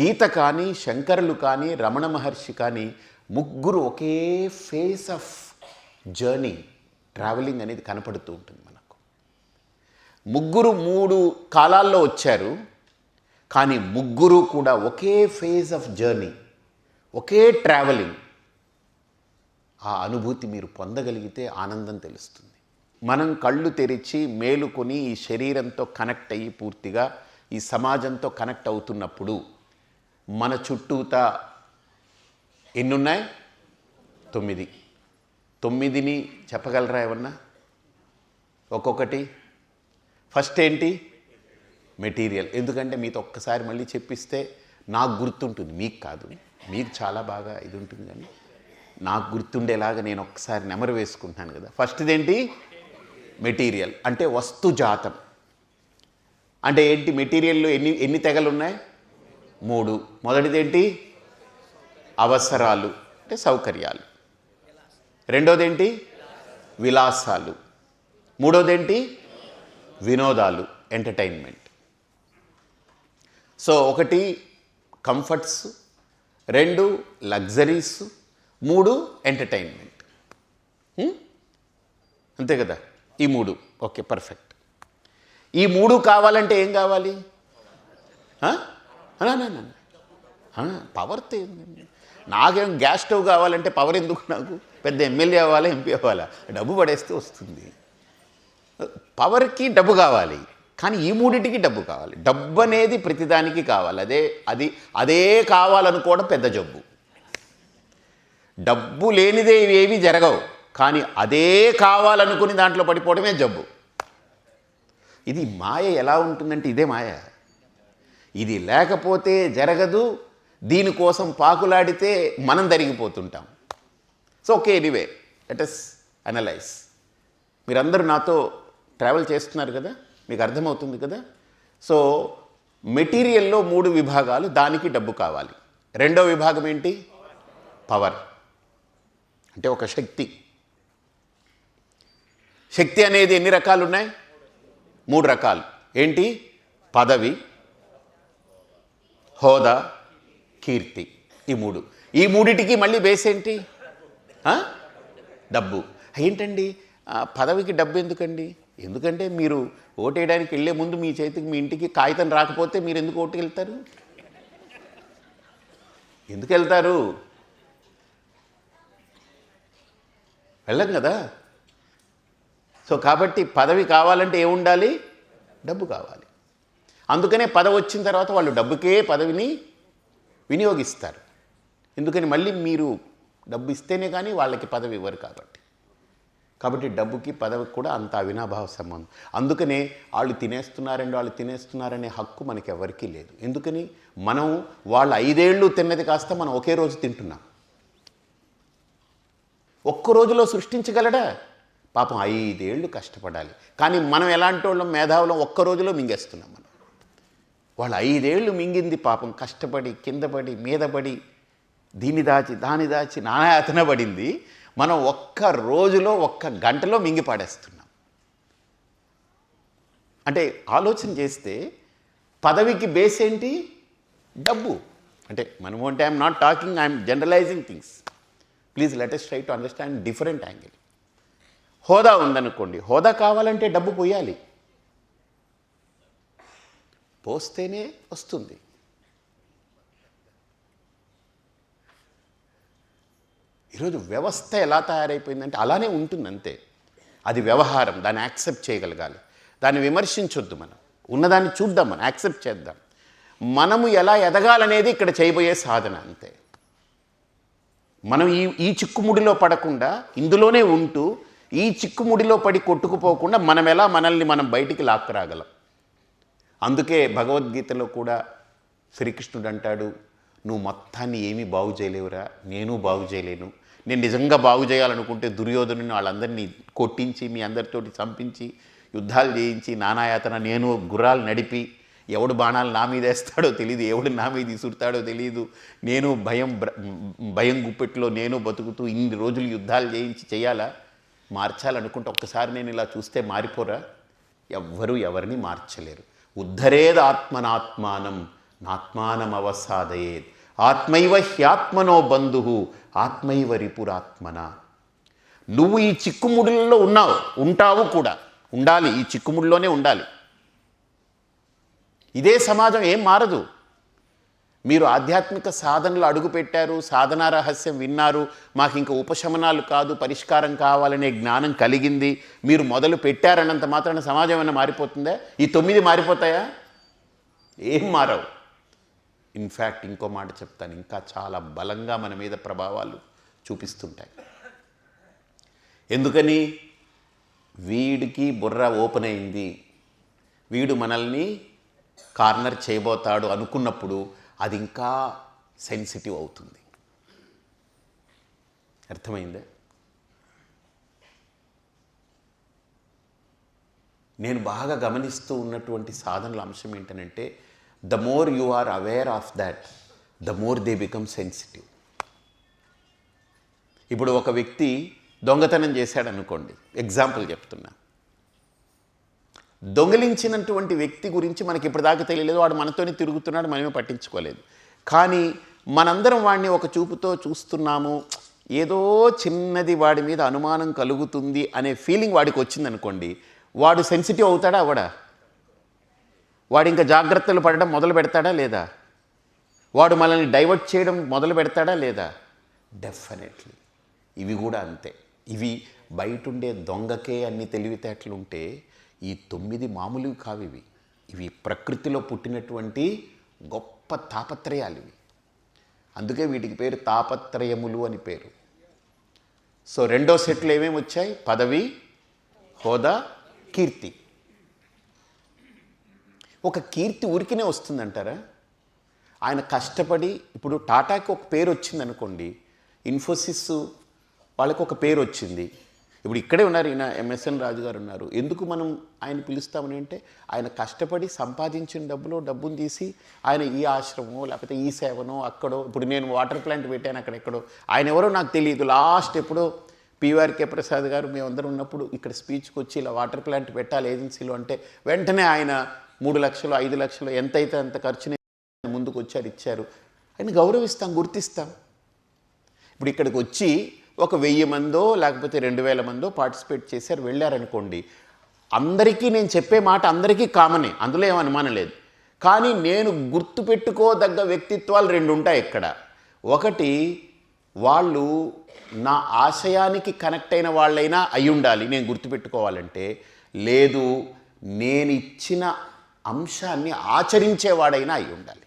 గీత కానీ శంకరులు కానీ రమణ మహర్షి కానీ ముగ్గురు ఒకే ఫేస్ ఆఫ్ జర్నీ ట్రావెలింగ్ అనేది కనపడుతూ ఉంటుంది మనకు. ముగ్గురు మూడు కాలాల్లో వచ్చారు కానీ ముగ్గురు కూడా ఒకే ఫేజ్ ఆఫ్ జర్నీ ఒకే ట్రావెలింగ్. ఆ అనుభూతి మీరు పొందగలిగితే ఆనందం తెలుస్తుంది. మనం కళ్ళు తెరిచి మేలుకొని ఈ శరీరంతో కనెక్ట్ అయ్యి పూర్తిగా ఈ సమాజంతో కనెక్ట్ అవుతున్నప్పుడు మన చుట్టూతా ఎన్నున్నాయి? తొమ్మిది. తొమ్మిదిని చెప్పగలరా ఏమన్నా ఒక్కొక్కటి. ఫస్ట్ ఏంటి? మెటీరియల్. ఎందుకంటే మీతో ఒక్కసారి మళ్ళీ చెప్పిస్తే నాకు గుర్తుంటుంది. మీకు కాదు. మీకు చాలా బాగా ఇది ఉంటుంది కానీ నాకు గుర్తుండేలాగా నేను ఒక్కసారి నెమరు వేసుకుంటాను కదా. ఫస్ట్ది ఏంటి మెటీరియల్. అంటే వస్తు జాతం అంటే ఏంటి? మెటీరియల్లో ఎన్ని ఎన్ని తెగలు ఉన్నాయి మూడు. మొదటిదేంటి? అవసరాలు అంటే సౌకర్యాలు. రెండోదేంటి? విలాసాలు. మూడోదేంటి? వినోదాలు ఎంటర్టైన్మెంట్. సో ఒకటి కంఫర్ట్స్. రెండు లగ్జరీస్. మూడు ఎంటర్టైన్మెంట్. అంతే కదా? ఈ మూడు. Okay perfect. ఈ మూడు కావాలంటే ఏం కావాలి? పవర్తో ఏందండి నాకేం గ్యాస్ స్టవ్ కావాలంటే పవర్ ఎందుకు నాకు? పెద్ద ఎమ్మెల్యే అవ్వాలా ఎంపీ అవ్వాలా? డబ్బు పడేస్తే వస్తుంది. పవర్కి డబ్బు కావాలి కానీ ఈ మూడింటికి డబ్బు కావాలి. డబ్బు అనేది ప్రతిదానికి కావాలి. అదే అది అదే కావాలనుకోవడం పెద్ద జబ్బు. డబ్బు లేనిదే ఇవేవి జరగవు కానీ అదే కావాలనుకుని దాంట్లో పడిపోవడమే జబ్బు. ఇది మాయ ఎలా ఉంటుందంటే ఇదే మాయ. ఇది లేకపోతే జరగదు. దీనికోసం పాకులాడితే మనం దరిగిపోతుంటాం so okay anyway let us analyse మీరందరూ నాతో ట్రావెల్ చేస్తున్నారు కదా? మీకు అర్థమవుతుంది కదా? సో మెటీరియల్లో మూడు విభాగాలు దానికి డబ్బు కావాలి. రెండో విభాగం ఏంటి? పవర్ అంటే ఒక శక్తి. శక్తి అనేది ఎన్ని రకాలు ఉన్నాయి? మూడు రకాలు. ఏంటి? పదవి హోదా కీర్తి. ఈ మూడు. ఈ మూడిటికి మళ్ళీ బేస్ ఏంటి? డబ్బు. ఏంటండి? పదవికి డబ్బు ఎందుకండి? ఎందుకంటే మీరు ఓటేయడానికి వెళ్ళే ముందు మీ చేతికి మీ ఇంటికి కాగితం రాకపోతే మీరు ఎందుకు ఓటుకు వెళ్తారు? ఎందుకు వెళ్తారు? వెళ్ళం కదా. సో కాబట్టి పదవి కావాలంటే ఏముండాలి? డబ్బు కావాలి. అందుకనే పదవి వచ్చిన తర్వాత వాళ్ళు డబ్బుకే పదవిని వినియోగిస్తారు. ఎందుకని మళ్ళీ మీరు డబ్బు ఇస్తేనే కానీ వాళ్ళకి పదవి ఇవ్వరు కాబట్టి. కాబట్టి డబ్బుకి పదవికి కూడా అంత అవినాభావ సంబంధం. అందుకనే వాళ్ళు తినేస్తున్నారండి వాళ్ళు తినేస్తున్నారనే హక్కు మనకి ఎవరికీ లేదు. ఎందుకని మనం వాళ్ళు ఐదేళ్ళు తిన్నది కాస్త మనం ఒకే రోజు తింటున్నాం. ఒక్క రోజులో సృష్టించగలడా? పాపం ఐదేళ్ళు కష్టపడాలి. కానీ మనం ఎలాంటి వాళ్ళం మేధావులం ఒక్క రోజులో మింగేస్తున్నాం మనం. వాళ్ళు ఐదేళ్ళు మింగింది పాపం. కష్టపడి కిందపడి మీదపడి దీన్ని దాచి దాని దాచి నానాయాతన పడింది. మనం ఒక్క రోజులో ఒక్క గంటలో మింగి పాడేస్తున్నాం. అంటే ఆలోచన చేస్తే పదవికి బేస్ ఏంటి? డబ్బు. అంటే మనం అంటే I'm not talking I'm generalising things please let us try to understand different angle హోదా ఉందనుకోండి. హోదా కావాలంటే డబ్బు పోయాలి. పోస్తేనే వస్తుంది. ఈరోజు వ్యవస్థ ఎలా తయారైపోయిందంటే అలానే ఉంటుంది అంతే అది వ్యవహారం దాన్ని యాక్సెప్ట్ చేయగలగాలి. దాన్ని విమర్శించొద్దు మనం. ఉన్నదాన్ని చూద్దాం మనం యాక్సెప్ట్ చేద్దాం. మనము ఎలా ఎదగాలనేది ఇక్కడ చేయబోయే సాధన అంతే. మనం ఈ ఈ చిక్కుముడిలో పడకుండా ఇందులోనే ఉంటూ ఈ చిక్కుముడిలో పడి కొట్టుకుపోకుండా మనం ఎలా మనల్ని మనం బయటికి లాక్కరాగలం? అందుకే భగవద్గీతలో కూడా శ్రీకృష్ణుడు అంటాడు నువ్వు మొత్తాన్ని ఏమీ బాగు చేయలేవురా నేను బాగు చేయలేను. నేను నిజంగా బాగు చేయాలనుకుంటే దుర్యోధను వాళ్ళందరినీ కొట్టించి మీ అందరితోటి చంపించి యుద్ధాలు చేయించి నానాయాతన నేను గుర్రాలు నడిపి ఎవడు బాణాలు నా మీద వేస్తాడో తెలియదు ఎవడు నా మీద ఇసురుతాడో తెలియదు నేను భయం భయం గుప్పెట్లో నేను బతుకుతూ ఇన్ని రోజులు యుద్ధాలు చేయించి చేయాలా? మార్చాలనుకుంటే ఒక్కసారి నేను ఇలా చూస్తే మారిపోరా? ఎవ్వరూ ఎవరిని మార్చలేరు. ఉద్ధరేదాత్మనాత్మానం నాత్మానమవసాదయేత్. ఆత్మైవ హ్యాత్మనో బంధు ఆత్మైవ రిపురాత్మన. నువ్వు ఈ చిక్కుముడులలో ఉన్నావు ఉంటావు కూడా. ఉండాలి ఈ చిక్కుముడిలోనే ఉండాలి. ఇదే సమాజం ఏం మారదు. మీరు ఆధ్యాత్మిక సాధనలు అడుగుపెట్టారు సాధనా రహస్యం విన్నారు మాకు ఇంకా ఉపశమనాలు కాదు పరిష్కారం కావాలనే జ్ఞానం కలిగింది మీరు మొదలు పెట్టారన్నంత మాత్రాన సమాజం ఏమైనా మారిపోతుందా? ఈ తొమ్మిది మారిపోతాయా? ఏం మారవు. ఇన్ఫ్యాక్ట్ ఇంకో మాట చెప్తాను ఇంకా చాలా బలంగా మన మీద ప్రభావాలు చూపిస్తుంటాయి. ఎందుకని? వీడికి బుర్ర ఓపెన్ అయింది. వీడు మనల్ని కార్నర్ చేయబోతాడు అనుకున్నప్పుడు అది ఇంకా సెన్సిటివ్ అవుతుంది. అర్థమైందే? నేను బాగా గమనిస్తూ ఉన్నటువంటి సాధనల అంశం ఏంటంటే the more you are aware of that the more they become sensitive ఇప్పుడు ఒక వ్యక్తి దొంగతనం చేశాడు అనుకోండి ఎగ్జాంపుల్ చెప్తున్నా. దొంగిలించినటువంటి వ్యక్తి గురించి మనకి ఇప్పటిదాకా తెలియలేదు. వాడు మనతోనే తిరుగుతున్నాడు మనమే పట్టించుకోలేదు. కానీ మనందరం వాడిని ఒక చూపుతో చూస్తున్నాము. ఏదో చిన్నది వాడి మీద అనుమానం కలుగుతుంది అనే ఫీలింగ్ వాడికి వచ్చిందనుకోండి వాడు సెన్సిటివ్ అవుతాడా? అవడా వాడు ఇంకా జాగ్రత్తలు పడడం మొదలు పెడతాడా లేదా? వాడు మనల్ని డైవర్ట్ చేయడం మొదలు పెడతాడా లేదా? డెఫినెట్లీ. ఇవి కూడా అంతే. ఇవి బయట ఉండే దొంగకే అన్ని తెలివితేటలు ఉంటే ఈ తొమ్మిది మామూలువి కావు ఇవి. ఇవి ప్రకృతిలో పుట్టినటువంటి గొప్ప తాపత్రయాలు ఇవి. అందుకే వీటికి పేరు తాపత్రయములు అని పేరు. సో రెండో సెట్లు ఏమేమి వచ్చాయి? పదవి హోదా కీర్తి. ఒక కీర్తి ఉరికినే వస్తుందంటారా? ఆయన కష్టపడి ఇప్పుడు టాటాకి ఒక పేరు వచ్చింది అనుకోండి ఇన్ఫోసిస్ వాళ్ళకి ఒక పేరు వచ్చింది ఇప్పుడు ఇక్కడే ఉన్నారు ఈయన ఎంఎస్ఎన్ రాజు గారు ఉన్నారు. ఎందుకు మనం ఆయన పిలుస్తామని అంటే ఆయన కష్టపడి సంపాదించిన డబ్బులో డబ్బును తీసి ఆయన ఈ ఆశ్రమం లేకపోతే ఈ సేవనో అక్కడో ఇప్పుడు నేను వాటర్ ప్లాంట్ పెట్టాను అక్కడెక్కడో ఆయన ఎవరో నాకు తెలియదు. లాస్ట్ ఎప్పుడో పివిఆర్కే ప్రసాద్ గారు మేమందరం ఉన్నప్పుడు ఇక్కడ స్పీచ్కి వచ్చి ఇలా వాటర్ ప్లాంట్ పెట్టాలి ఏజెన్సీలో అంటే వెంటనే ఆయన మూడు లక్షలు ఐదు లక్షలు ఎంతైతే అంత ఖర్చుని ముందుకు వచ్చారు ఇచ్చారు. ఆయన గౌరవిస్తాం గుర్తిస్తాం. ఇప్పుడు ఇక్కడికి వచ్చి ఒక వెయ్యి మందో లేకపోతే రెండు వేల మందో పార్టిసిపేట్ చేశారు వెళ్ళారనుకోండి. అందరికీ నేను చెప్పే మాట అందరికీ కామనే అందులో ఏం అనుమానం లేదు. కానీ నేను గుర్తుపెట్టుకోదగ్గ వ్యక్తిత్వాలు రెండు ఉంటాయి ఇక్కడ. ఒకటి వాళ్ళు నా ఆశయానికి కనెక్ట్ అయిన వాళ్ళైనా అయి ఉండాలి నేను గుర్తుపెట్టుకోవాలంటే. లేదు నేను ఇచ్చిన అంశాన్ని ఆచరించేవాడైనా అయి ఉండాలి.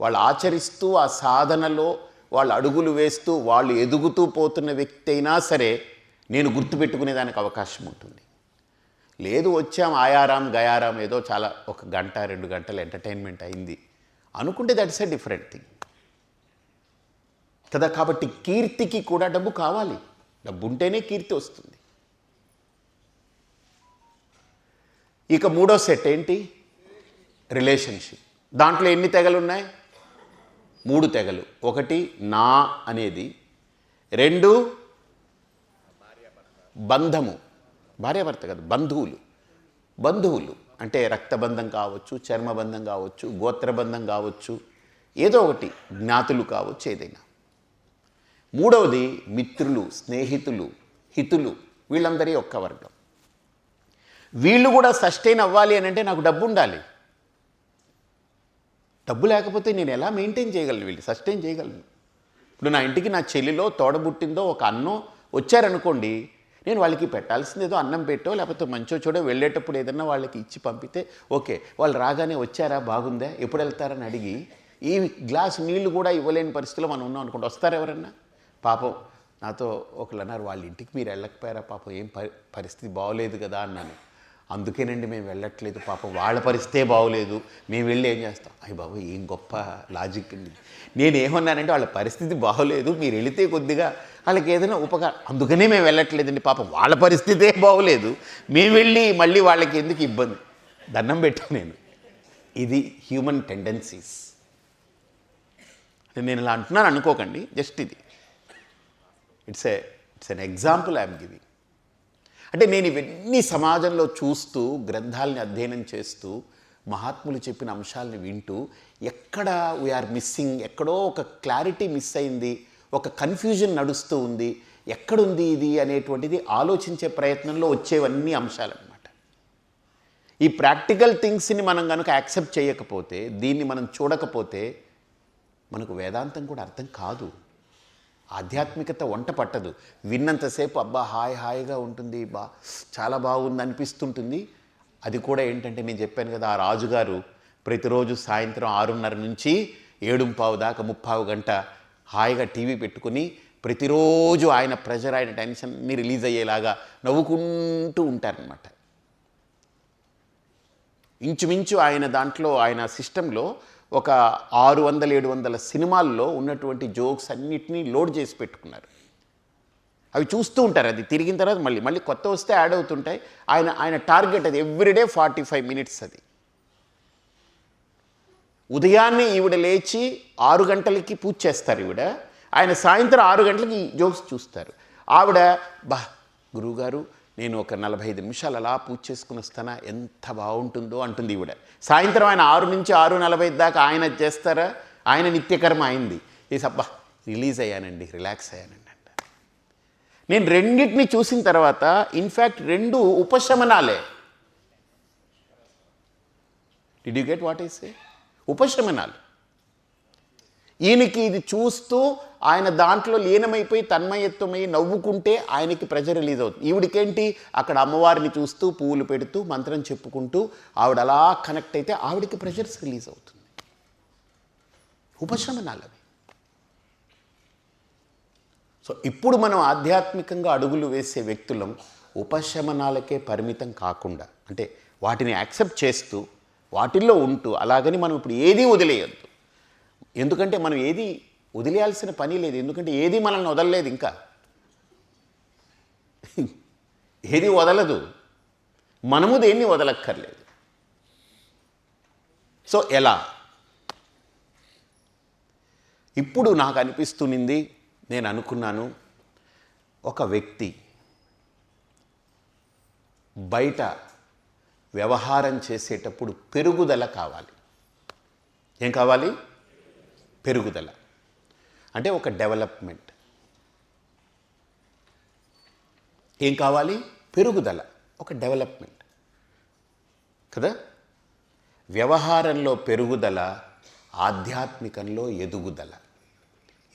వాళ్ళు ఆచరిస్తూ ఆ సాధనలో వాళ్ళు అడుగులు వేస్తూ వాళ్ళు ఎదుగుతూ పోతున్న వ్యక్తి అయినా సరే నేను గుర్తుపెట్టుకునేదానికి అవకాశం ఉంటుంది. లేదు వచ్చాం ఆయారాం గయారాం ఏదో చాలా ఒక గంట రెండు గంటలు ఎంటర్టైన్మెంట్ అయింది అనుకుంటే దట్స్ ఎ డిఫరెంట్ థింగ్. కదా కాబట్టి కీర్తికి కూడా డబ్బు కావాలి. డబ్బు ఉంటేనే కీర్తి వస్తుంది. ఇక మూడో సెట్ ఏంటి? రిలేషన్షిప్. దాంట్లో ఎన్ని తెగలు ఉన్నాయి మూడు తెగలు. ఒకటి నా అనేది. రెండు బంధము. భార్యాభర్త కదా బంధువులు. బంధువులు అంటే రక్తబంధం కావచ్చు చర్మబంధం కావచ్చు గోత్రబంధం కావచ్చు ఏదో ఒకటి జ్ఞాతులు కావచ్చు ఏదైనా. మూడవది మిత్రులు స్నేహితులు హితులు వీళ్ళందరి ఒక్క వర్గం. వీళ్ళు కూడా సస్టైన్ అవ్వాలి అని అంటే నాకు డబ్బు ఉండాలి. డబ్బు లేకపోతే నేను ఎలా మెయింటైన్ చేయగలను వీళ్ళు? సస్టైన్ చేయగలను. ఇప్పుడు నా ఇంటికి నా చెల్లిలో తోడబుట్టిందో ఒక అన్నం వచ్చారనుకోండి నేను వాళ్ళకి పెట్టాల్సింది ఏదో అన్నం పెట్టో లేకపోతే మంచో చూడో వెళ్ళేటప్పుడు ఏదన్నా వాళ్ళకి ఇచ్చి పంపితే ఓకే వాళ్ళు రాగానే వచ్చారా బాగుందా ఎప్పుడు వెళ్తారని అడిగి ఈ గ్లాస్ నీళ్ళు కూడా ఇవ్వలేని పరిస్థితిలో మనం ఉన్నాం అనుకోండి వస్తారు ఎవరన్నా? పాపం నాతో ఒకళ్ళు అన్నారు వాళ్ళ ఇంటికి మీరు వెళ్ళకపోయారా పాపం ఏం పరి పరిస్థితి బాగోలేదు కదా అన్నాను. అందుకేనండి మేము వెళ్ళట్లేదు. పాపం వాళ్ళ పరిస్థితే బాగోలేదు. మేము వెళ్ళి ఏం చేస్తాం? అయ్యి బాబు ఏం గొప్ప లాజిక్ అండి. నేను ఏమన్నానంటే వాళ్ళ పరిస్థితి బాగోలేదు. మీరు వెళితే కొద్దిగా వాళ్ళకి ఏదైనా ఉపకారం. అందుకనే మేము వెళ్ళట్లేదండి. పాపం వాళ్ళ పరిస్థితే బాగోలేదు. మేము వెళ్ళి మళ్ళీ వాళ్ళకి ఎందుకు ఇబ్బంది? దండం పెట్టాను నేను. ఇది హ్యూమన్ టెండెన్సీస్ నేను ఇలా అంటున్నాను అనుకోకండి. జస్ట్ ఇది. It's a it's an example I'm giving అంటే నేను ఇవన్నీ సమాజంలో చూస్తూ గ్రంథాలని అధ్యయనం చేస్తూ మహాత్ములు చెప్పిన అంశాలను వింటూ ఎక్కడ వీఆర్ మిస్సింగ్ ఎక్కడో ఒక క్లారిటీ మిస్ అయింది ఒక కన్ఫ్యూజన్ నడుస్తూ ఉంది ఎక్కడుంది ఇది అనేటువంటిది ఆలోచించే ప్రయత్నంలో వచ్చేవన్నీ అంశాలన్నమాట. ఈ ప్రాక్టికల్ థింగ్స్ని మనం కనుక యాక్సెప్ట్ చేయకపోతే దీన్ని మనం చూడకపోతే మనకు వేదాంతం కూడా అర్థం కాదు. ఆధ్యాత్మికత వంట పట్టదు. విన్నంతసేపు అబ్బా హాయ్ హాయిగా ఉంటుంది బా చాలా బాగుంది అనిపిస్తుంటుంది. అది కూడా ఏంటంటే నేను చెప్పాను కదా ఆ రాజుగారు ప్రతిరోజు సాయంత్రం ఆరున్నర నుంచి ఏడుంపావు దాకా ముప్పావు గంట హాయిగా టీవీ పెట్టుకుని ప్రతిరోజు ఆయన ప్రెషర్ ఆయన టెన్షన్ని రిలీజ్ అయ్యేలాగా నవ్వుకుంటూ ఉంటారనమాట ఇంచుమించు ఆయన దాంట్లో ఆయన సిస్టంలో ఒక ఆరు వందల ఏడు వందల సినిమాల్లో ఉన్నటువంటి జోక్స్ అన్నిటినీ లోడ్ చేసి పెట్టుకున్నారు. అవి చూస్తూ ఉంటారు అది తిరిగిన తర్వాత మళ్ళీ మళ్ళీ కొత్త వస్తే యాడ్ అవుతుంటాయి. ఆయన ఆయన టార్గెట్ అది ఎవ్రీడే ఫార్టీ ఫైవ్ మినిట్స్ అది. ఉదయాన్నే ఈవిడ లేచి ఆరు గంటలకి పూజ చేస్తారు ఈవిడ. ఆయన సాయంత్రం ఆరు గంటలకి ఈ జోక్స్ చూస్తారు. ఆవిడ బా గురువుగారు నేను ఒక నలభై ఐదు నిమిషాలు అలా పూజ చేసుకుని వస్తానా? ఎంత బాగుంటుందో అంటుంది ఈవిడ. సాయంత్రం ఆయన ఆరు నుంచి ఆరు నలభై దాకా ఆయన చేస్తారా? ఆయన నిత్యకర్మ అయింది. ఈ అబ్బా రిలీజ్ అయ్యానండి రిలాక్స్ అయ్యానండి అంట. నేను రెండింటిని చూసిన తర్వాత ఇన్ఫ్యాక్ట్ రెండు ఉపశమనాలే. Did you get what is ఉపశమనాలు. ఈయనకి ఇది చూస్తూ ఆయన దాంట్లో లీనమైపోయి తన్మయత్వమై నవ్వుకుంటే ఆయనకి ప్రెజర్ రిలీజ్ అవుతుంది. ఈవిడికేంటి? అక్కడ అమ్మవారిని చూస్తూ పువ్వులు పెడుతూ మంత్రం చెప్పుకుంటూ ఆవిడ అలా కనెక్ట్ అయితే ఆవిడకి ప్రెజర్స్ రిలీజ్ అవుతుంది. ఉపశమనాలు అవి సో ఇప్పుడు మనం ఆధ్యాత్మికంగా అడుగులు వేసే వ్యక్తులం ఉపశమనాలకే పరిమితం కాకుండా అంటే వాటిని యాక్సెప్ట్ చేస్తూ వాటిల్లో ఉంటూ అలాగని మనం ఇప్పుడు ఏదీ వదిలేయద్దు. ఎందుకంటే మనం ఏది వదిలేయాల్సిన పని లేదు. ఎందుకంటే ఏది మనల్ని వదలలేదు ఇంకా. ఏది వదలదు. మనము దేన్ని వదలక్కర్లేదు. సో ఎలా? ఇప్పుడు నాకు అనిపిస్తునింది నేను అనుకున్నాను ఒక వ్యక్తి బయట వ్యవహారం చేసేటప్పుడు పెరుగుదల కావాలి. ఏం కావాలి? పెరుగుదల. అంటే ఒక డెవలప్మెంట్. ఏం కావాలి? పెరుగుదల. ఒక డెవలప్మెంట్. కదా? వ్యవహారంలో పెరుగుదల ఆధ్యాత్మికంలో ఎదుగుదల.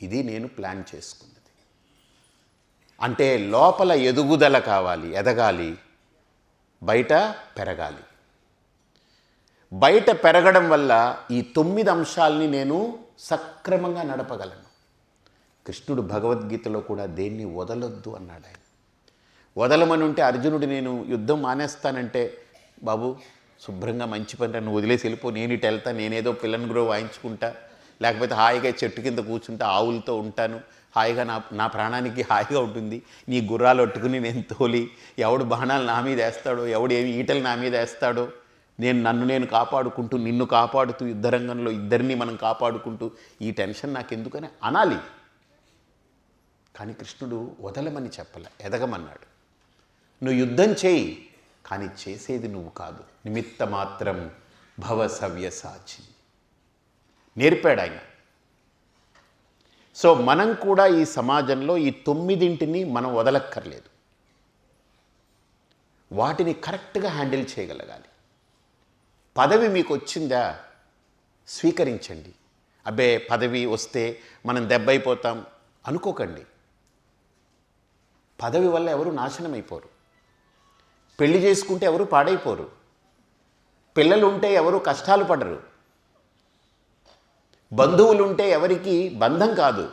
ఇది నేను ప్లాన్ చేసుకున్నది. అంటే లోపల ఎదుగుదల కావాలి ఎదగాలి బయట పెరగాలి. బయట పెరగడం వల్ల ఈ తొమ్మిది అంశాలని నేను సక్రమంగా నడపగలను. కృష్ణుడు భగవద్గీతలో కూడా దేన్ని వదలొద్దు అన్నాడు ఆయన. వదలమని ఉంటే అర్జునుడు నేను యుద్ధం మానేస్తానంటే బాబు శుభ్రంగా మంచి పని నన్ను వదిలేసి వెళ్ళిపో. నేను ఇటు వెళ్తా నేనేదో పిల్లని కూడా వాయించుకుంటా. లేకపోతే హాయిగా చెట్టు కింద కూర్చుంటా ఆవులతో ఉంటాను. హాయిగా నా నా ప్రాణానికి హాయిగా ఉంటుంది. నీ గుర్రాలు ఒట్టుకుని నేను తోలి ఎవడు బాణాలు నా మీద వేస్తాడో ఎవడు ఏమి ఈటలు నా మీద వేస్తాడో నేను నన్ను నేను కాపాడుకుంటూ నిన్ను కాపాడుతూ యుద్ధరంగంలో ఇద్దరిని మనం కాపాడుకుంటూ ఈ టెన్షన్ నాకు ఎందుకని అనాలి. కానీ కృష్ణుడు వదలమని చెప్పలే ఎదగమన్నాడు. నువ్వు యుద్ధం చేయి కానీ చేసేది నువ్వు కాదు. నిమిత్త మాత్రం భవ సవ్యసాచి నేర్పాడు ఆయన. సో మనం కూడా ఈ సమాజంలో ఈ తొమ్మిదింటిని మనం వదలక్కర్లేదు. వాటిని కరెక్ట్గా హ్యాండిల్ చేయగలగాలి. పదవి మీకు వచ్చిందా? స్వీకరించండి. అబ్బే పదవి వస్తే మనం దెబ్బైపోతాం. అనుకోకండి. పదవి వల్ల ఎవరు నాశనం అయిపోరు పెళ్ళి చేసుకుంటే ఎవరు పాడైపోరు. పిల్లలు ఉంటే ఎవరు కష్టాలు పడరు. బంధువులు ఉంటే ఎవరికి బంధం కాదు.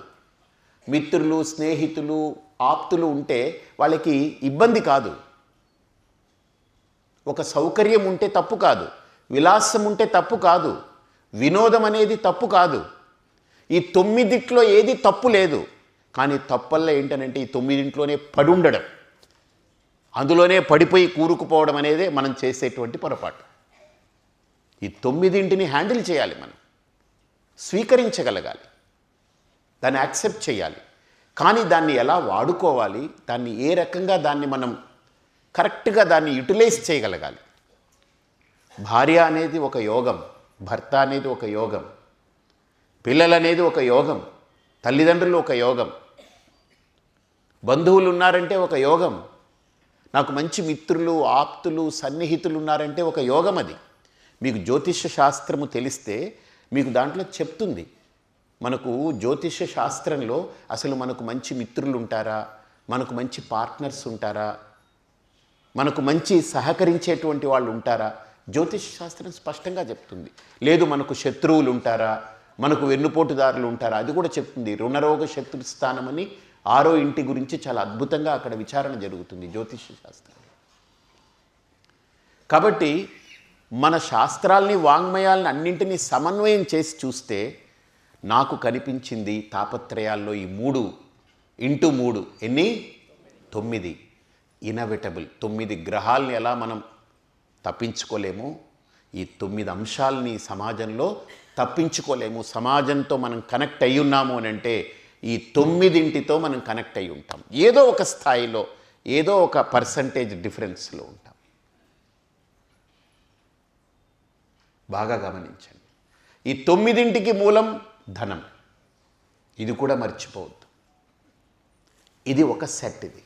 మిత్రులు స్నేహితులు ఆప్తులు ఉంటే వాళ్ళకి ఇబ్బంది కాదు. ఒక సౌకర్యం ఉంటే తప్పు కాదు. విలాసం ఉంటే తప్పు కాదు. వినోదం అనేది తప్పు కాదు. ఈ తొమ్మిదిట్లో ఏది తప్పు లేదు. కానీ తప్పల్లా ఏంటనంటే ఈ తొమ్మిదింట్లోనే పడి ఉండడం అందులోనే పడిపోయి కూరుకుపోవడం అనేదే మనం చేసేటువంటి పొరపాటు. ఈ తొమ్మిదింటిని హ్యాండిల్ చేయాలి మనం. స్వీకరించగలగాలి. దాన్ని యాక్సెప్ట్ చేయాలి. కానీ దాన్ని ఎలా వాడుకోవాలి? దాన్ని ఏ రకంగా దాన్ని మనం కరెక్ట్గా దాన్ని యూటిలైజ్ చేయగలగాలి? భార్య అనేది ఒక యోగం భర్త అనేది ఒక యోగం పిల్లలు అనేది ఒక యోగం తల్లిదండ్రులు ఒక యోగం. బంధువులు ఉన్నారంటే ఒక యోగం. నాకు మంచి మిత్రులు ఆప్తులు సన్నిహితులు ఉన్నారంటే ఒక యోగం అది. మీకు జ్యోతిష్య శాస్త్రము తెలిస్తే మీకు దాంట్లో చెప్తుంది. మనకు జ్యోతిష్య శాస్త్రంలో అసలు మనకు మంచి మిత్రులు ఉంటారా? మనకు మంచి పార్ట్నర్స్ ఉంటారా? మనకు మంచి సహకరించేటువంటి వాళ్ళు ఉంటారా? జ్యోతిష్ శాస్త్రం స్పష్టంగా చెప్తుంది. లేదు మనకు శత్రువులు ఉంటారా? మనకు వెన్నుపోటుదారులు ఉంటారా? అది కూడా చెప్తుంది. రుణరోగ శత్రు స్థానమని ఆరో ఇంటి గురించి చాలా అద్భుతంగా అక్కడ విచారణ జరుగుతుంది జ్యోతిష్య శాస్త్రం. కాబట్టి మన శాస్త్రాల్ని వాంగ్మయాల్ని అన్నింటినీ సమన్వయం చేసి చూస్తే నాకు కనిపించింది తాపత్రయాల్లో ఈ మూడు ఇంటూ మూడు ఎన్ని? తొమ్మిది. ఇనవిటబుల్ తొమ్మిది గ్రహాల్ని ఎలా మనం తప్పించుకోలేము ఈ తొమ్మిది అంశాలని సమాజంలో తప్పించుకోలేము. సమాజంతో మనం కనెక్ట్ అయి ఉన్నాము అని అంటే ఈ తొమ్మిదింటితో మనం కనెక్ట్ అయి ఉంటాం. ఏదో ఒక స్థాయిలో ఏదో ఒక పర్సంటేజ్ డిఫరెన్స్లో ఉంటాం. బాగా గమనించండి. ఈ తొమ్మిదింటికి మూలం ధనం. ఇది కూడా మర్చిపోవద్దు. ఇది ఒక సెట్ ఇది.